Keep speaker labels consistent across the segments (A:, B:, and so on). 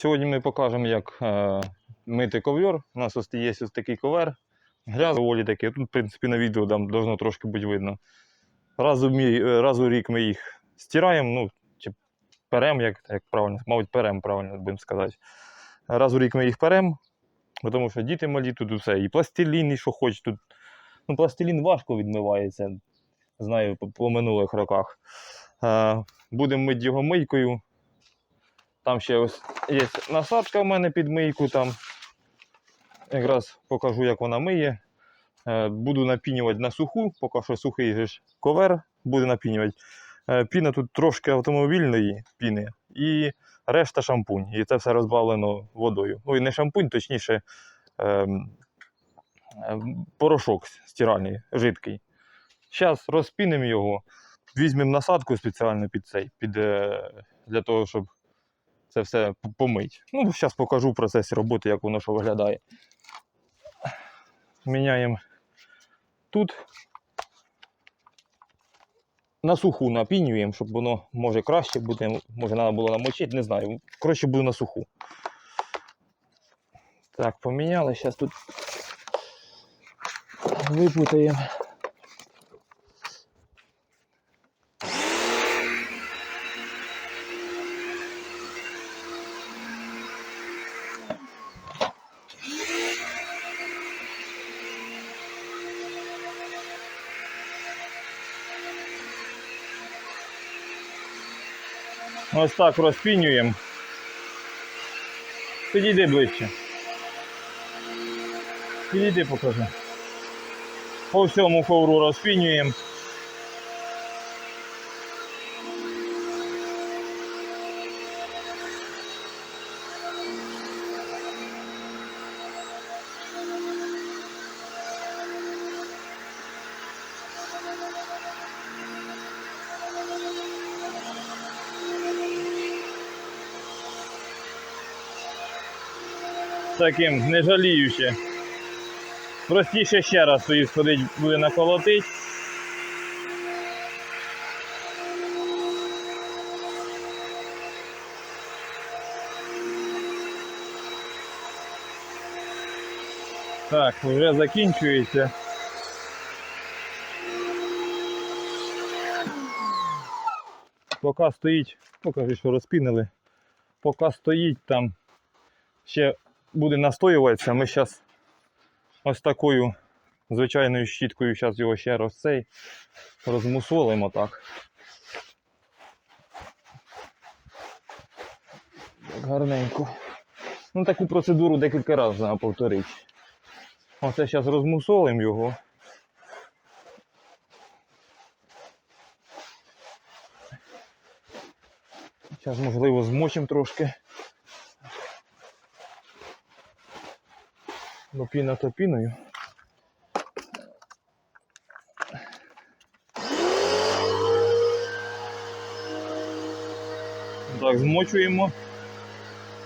A: Сьогодні ми покажемо, як е, мити ковер. У нас ось є ось такий ковер. Грязь доволі такий. Тут, в принципі, на відео там должно трошки бути видно. Раз у, е, раз у рік ми їх стираємо, ну, чи перем, як, як правильно, мабуть, перем, правильно будемо сказати. Раз у рік ми їх перем, тому що діти малі тут усе. І пластилін, і що хоч тут. Ну, пластилін важко відмивається, знаю, по, по минулих роках. Е, будемо мити його мийкою. Там ще ось є насадка в мене під мийку. Там. Якраз покажу, як вона миє. Е, Буду напінювати на суху, поки що сухий ж ковер буде напінювати. Е, Піна тут трошки автомобільної піни і решта шампунь. І це все розбавлено водою. Ну і не шампунь, точніше ем, ем, порошок стиральний, жидкий. Зараз розпінимо його, візьмемо насадку спеціально під цей, під, е, для того, щоб це все помить. Ну, зараз покажу в процесі роботи, як воно що виглядає. Міняємо тут. На суху напінюємо, щоб воно може краще буде, може треба було намочити, не знаю. Коротше, буду на суху. Так, поміняли. Зараз тут випутаємо. Ось так розпінюємо. Підійди ближче. Підійди покажи. По всьому ковру розпінюємо. Таким не жаліючи. Простіше ще раз тоді сходить буде наколотить. Так, вже закінчується. Поки стоїть, покажи, що розпінили. Поки стоїть там, ще буде настоюватися. Ми зараз ось такою звичайною щіткою зараз його ще раз цей розмусолимо так. Так гарненько. Ну, таку процедуру декілька разів треба повторити. Оце зараз розмусолимо його. Зараз, можливо, змочимо трошки. Ну, піна то піною. Так, змочуємо.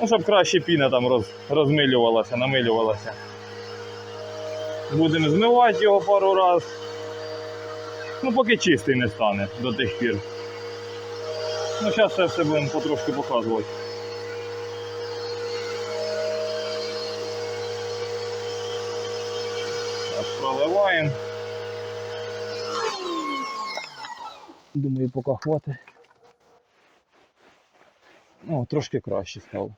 A: Ну, щоб краще піна там роз, розмилювалася, намилювалася. Будемо змивати його пару раз. Ну, поки чистий не стане до тих пір. Ну, зараз це все будемо потрошки показувати. Проливаємо. Думаю, поки хватить. О, трошки краще стало.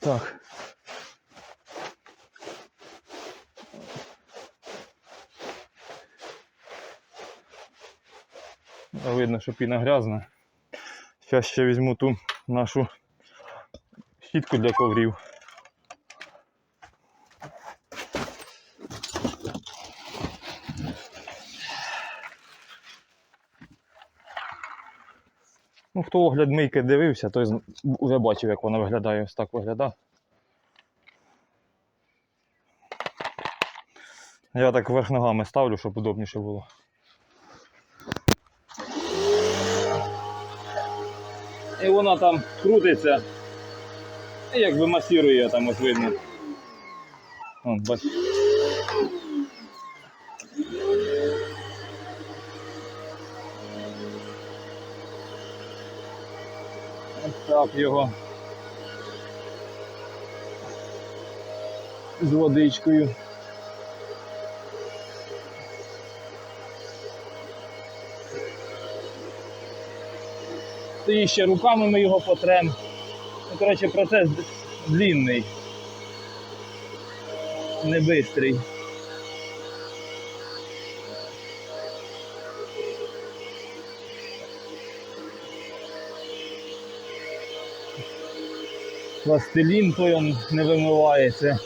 A: Так. Видно, що піна грязна. Зараз ще візьму ту нашу щітку для коврів. Ну, хто огляд мийки дивився, той вже бачив, як вона виглядає. Ось так виглядає. Я так вверх ногами ставлю, щоб удобніше було. І вона там крутиться. І якби масірує там ось видно. Вон, бач. Ось так його. З водичкою. І ще руками ми його потрем. Ну, коротше, процес длінний. Не бистрий. Пластилін той он не вимивається.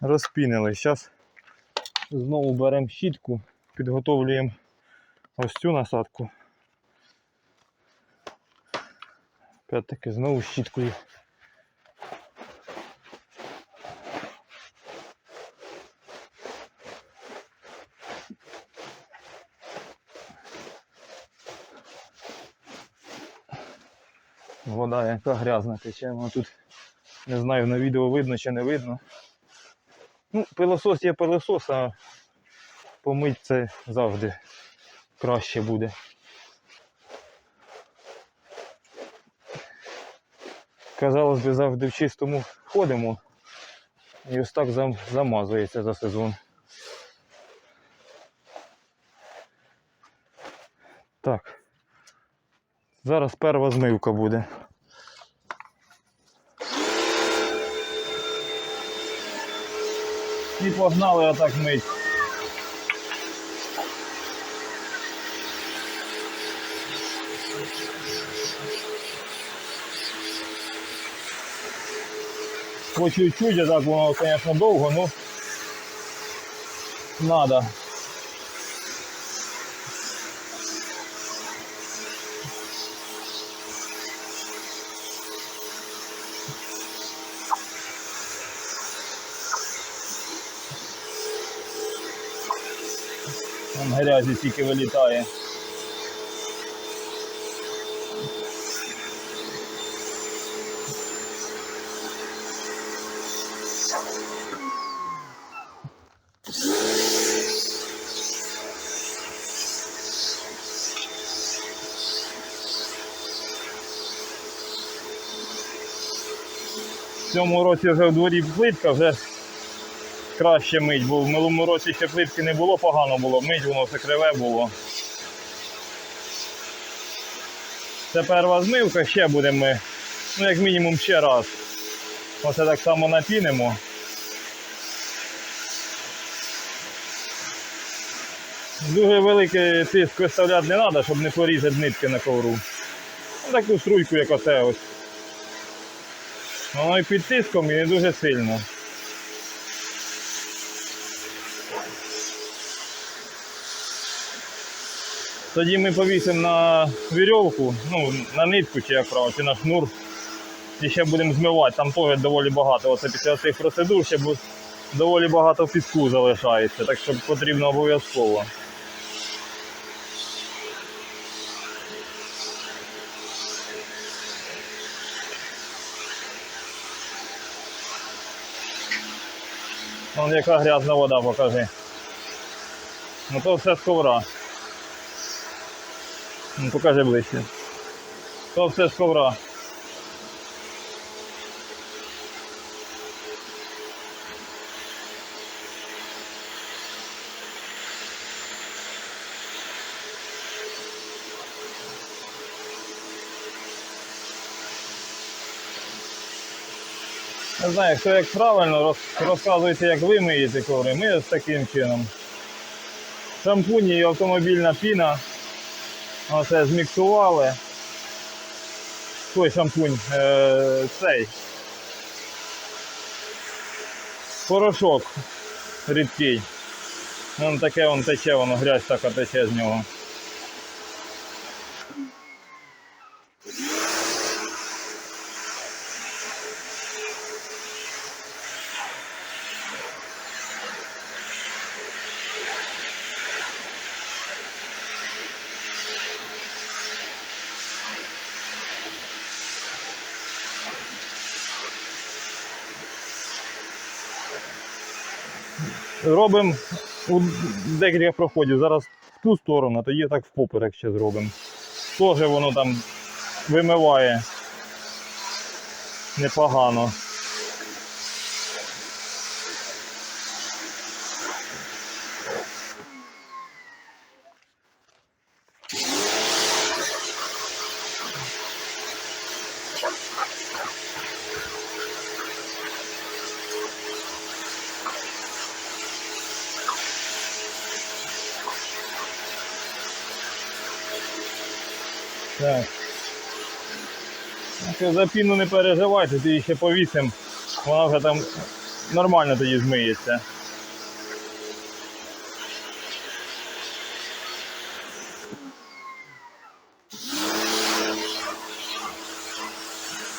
A: Розпінили. Зараз знову беремо щітку, підготовлюємо ось цю насадку. Опять-таки знову щіткою. Вода яка грязна тече, вона тут не знаю на відео видно чи не видно. Ну, пилосос є пилосос, а помить це завжди краще буде. Казалось би, завжди в чистому ходимо. І ось так зам- замазується за сезон. Так. Зараз перша змивка буде. І погнали отак мить. По чуть-чуть, так воно, звісно, довго, ну надо. Грязі тільки вилітає. В цьому році вже в дворі плитка, вже краще мить, бо в минулому році ще плитки не було, погано було, мить воно все криве було. Це перша змивка, ще будемо ми, ну як мінімум ще раз. Оце так само напінемо. Дуже великий тиск виставляти не треба, щоб не порізати нитки на ковру. Ну, таку струйку, як оце ось. Воно і під тиском і не дуже сильно. Тоді ми повісимо на вірьовку, ну, на нитку чи як правильно, чи на шнур. І ще будемо змивати, там теж доволі багато. Оце після цих процедур ще доволі багато піску залишається, так що потрібно обов'язково. Вон яка грязна вода, покажи. Ну то все з ковра. Ну, покажи ближче. То все з ковра. Не знаю, хто як правильно роз, розказуєте, як ви миєте коври. Ми з таким чином. Шампунь і автомобільна піна. Оце зміксували. Той шампунь, е, цей. Порошок рідкий. Вон таке воно тече, воно грязь така тече з нього. Робимо у декілька проходів. Зараз в ту сторону, тоді так в поперек ще зробимо. Теж воно там вимиває непогано. Так. Ну, За піну не переживайте, ти її ще повісим, вона вже там нормально тоді змиється.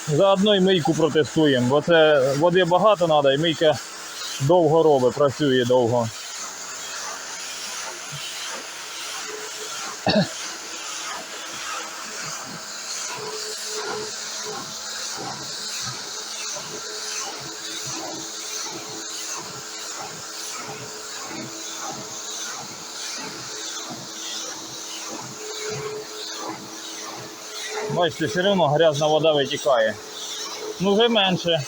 A: Заодно і мийку протестуємо, бо це води багато треба і мийка довго робить, працює довго. Бачите, все одно грязна вода витікає. Ну вже менше.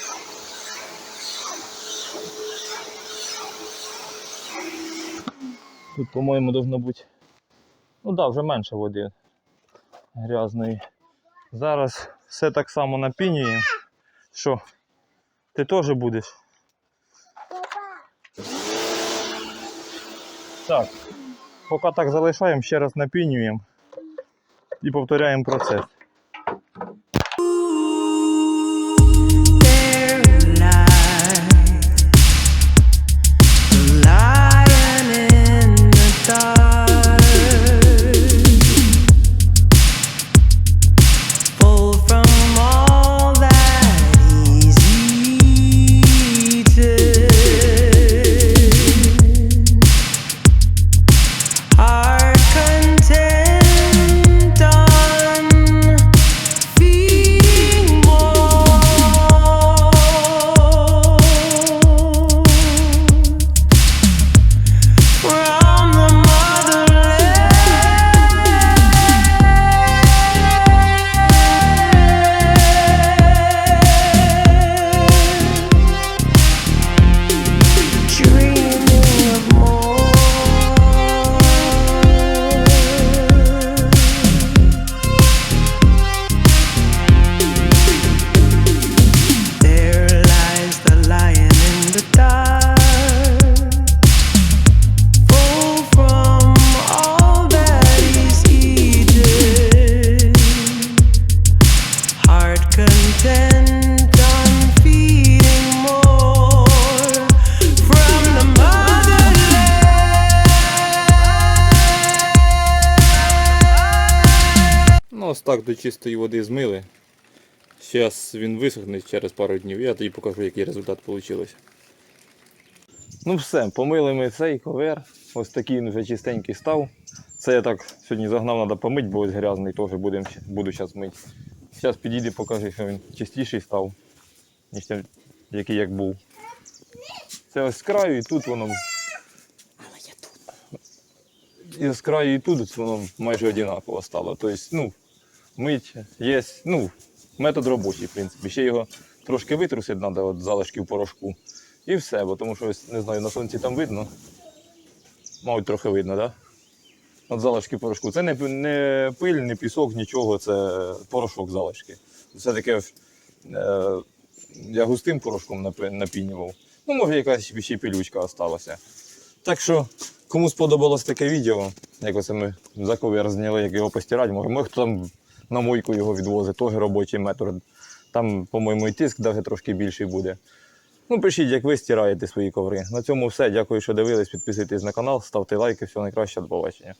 A: Тут, по-моєму, должно бути. Ну так, да, вже менше води грязної. Зараз все так само напінюємо. Що? Ти теж будеш? Так. Поки так залишаємо, ще раз напінюємо і повторяємо процес. Так до чистої води змили. Зараз він висохне через пару днів, я тоді покажу, який результат вийшов. Ну все, помили ми цей ковер. Ось такий він вже чистенький став. Це я так сьогодні загнав, треба помити, бо ось грязний теж будем, буду зараз мити. Зараз підійди, покажи, що він чистіший став, ніж те, який як був. Це ось з краю і тут воно. І з краю і тут воно майже однаково стало. Тобто, ну, мить є, ну, метод робочий, в принципі. Ще його трошки витрусити треба от залишків порошку. І все, бо тому що ось, не знаю, на сонці там видно. Мабуть, трохи видно, так? Да? От залишки порошку. Це не, не пиль, не пісок, нічого, це порошок залишки. Це таке, е, я густим порошком напінював. Ну, може, якась ще пилючка залишилася. Так що Кому сподобалось таке відео, як оце ми за ковер зняли, як його постирати, може, може хто там на мойку його відвозить, теж робочий метод. Там, по-моєму, і тиск навіть трошки більший буде. Ну, пишіть, як ви стираєте свої коври. На цьому все. Дякую, що дивились. Підписуйтесь на канал, ставте лайки. Всього найкраще, до побачення.